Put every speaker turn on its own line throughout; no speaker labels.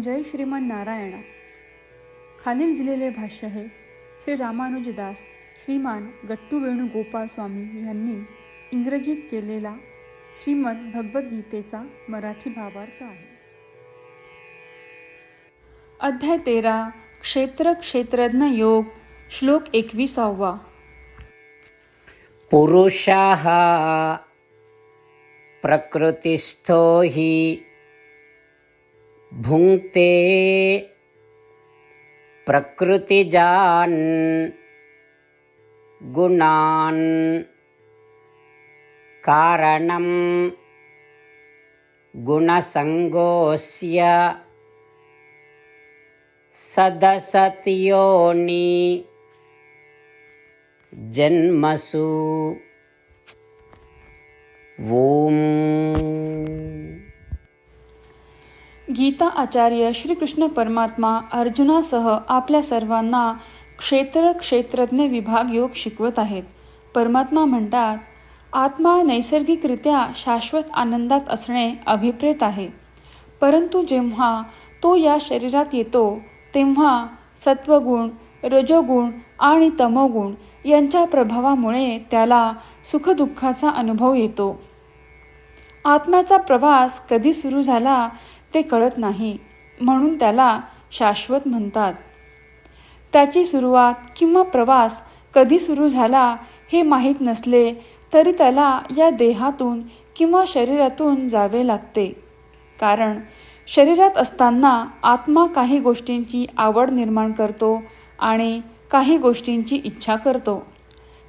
जय श्रीमान नारायणा. खालील दिलेले भाष्य हे श्री रामानुजदास श्रीमान गट्टू वेणुगोपाल स्वामी यांनी इंग्रजीत केलेला श्रीमद भगवद्गीतेचा मराठी भावार्थ आहे. अध्याय तेरा क्षेत्र क्षेत्रज्ञ योग श्लोक एकविसावा.
पुरुषः प्रकृतिस्थो हि भुङ्क्ते प्रकृतिजान् गुणान् कारणं गुणसङ्गोऽस्य सदसत्योनि जन्मसु ॐ
गीता आचार्य श्रीकृष्ण परमात्मा अर्जुनासह आपल्या सर्वांना क्षेत्र क्षेत्रज्ञ विभाग योग शिकवत आहेत. परमात्मा म्हणतात आत्मा नैसर्गिकरित्या शाश्वत आनंदात असणे अभिप्रेत आहे. परंतु जेव्हा तो या शरीरात येतो तेव्हा सत्वगुण रजोगुण आणि तमोगुण यांच्या प्रभावामुळे त्याला सुखदुःखाचा अनुभव येतो. आत्म्याचा प्रवास कधी सुरू झाला ते कळत नाही. म्हणून त्याला शाश्वत म्हणतात. त्याची सुरुवात किंवा प्रवास कधी सुरू झाला हे माहीत नसले तरी त्याला या देहातून किंवा शरीरातून जावे लागते. कारण शरीरात असताना आत्मा काही गोष्टींची आवड निर्माण करतो आणि काही गोष्टींची इच्छा करतो.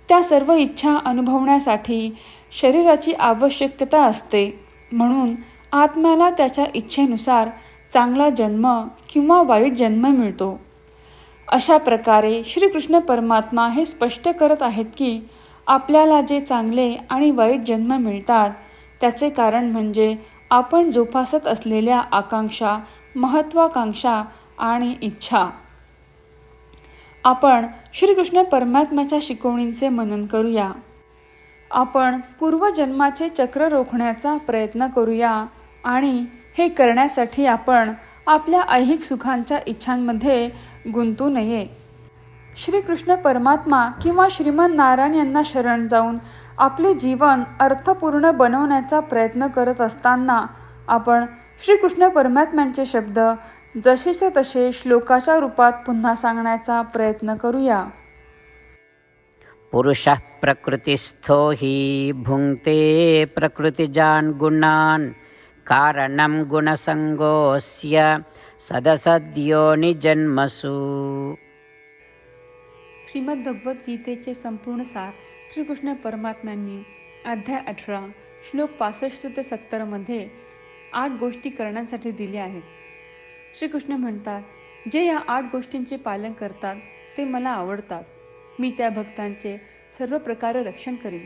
त्या सर्व इच्छा अनुभवण्यासाठी शरीराची आवश्यकता असते. म्हणून आत्म्याला त्याच्या इच्छेनुसार चांगला जन्म किंवा वाईट जन्म मिळतो. अशा प्रकारे श्रीकृष्ण परमात्मा हे स्पष्ट करत आहेत की आपल्याला जे चांगले आणि वाईट जन्म मिळतात त्याचे कारण म्हणजे आपण जोपासत असलेल्या आकांक्षा महत्वाकांक्षा आणि इच्छा. आपण श्रीकृष्ण परमात्म्याच्या शिकवणींचे मनन करूया. आपण पूर्वजन्माचे चक्र रोखण्याचा प्रयत्न करूया. आणि हे करण्यासाठी आपण आपल्या ऐहिक सुखांच्या इच्छांमध्ये गुंतू नये. श्रीकृष्ण परमात्मा किंवा श्रीमन नारायण यांना शरण जाऊन आपले जीवन अर्थपूर्ण बनवण्याचा प्रयत्न करत असताना आपण श्रीकृष्ण परमात्म्यांचे शब्द जसेच्या तसे श्लोकाच्या रूपात पुन्हा सांगण्याचा प्रयत्न करूया.
पुरुष प्रकृतीस्थो ही भुंगते प्रकृतीजान गुणान कारणं गुणसङ्गोऽस्य सदसद्योनिजन्मसु।
श्रीमद्भगवद्गीतेचे संपूर्ण सार श्रीकृष्ण परमात्म्यांनी अध्याय अठरा श्लोक पासष्ट ते सत्तरमध्ये आठ गोष्टी करण्यासाठी दिल्या आहेत. श्रीकृष्ण म्हणतात जे या आठ गोष्टींचे पालन करतात ते मला आवडतात. मी त्या भक्तांचे सर्व प्रकारे रक्षण करीन.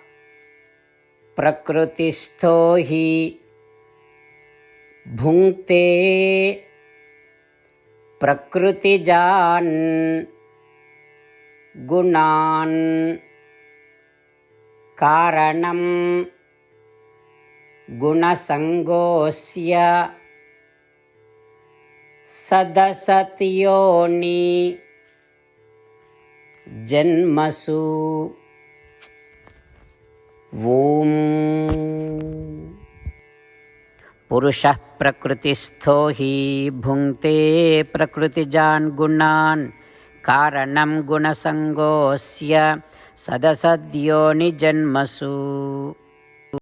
प्रकृतिस्थो हि भुङ्क्ते प्रकृतिजान् गुणान् कारणं गुणसङ्गोऽस्य सदसत्योनि जन्मसु ॐ पुरुषः प्रकृतिस्थो हि भुङ्क्ते प्रकृतिजान् गुणान् कारणं गुणसङ्गोऽस्य सदसद्योनिजन्मसु।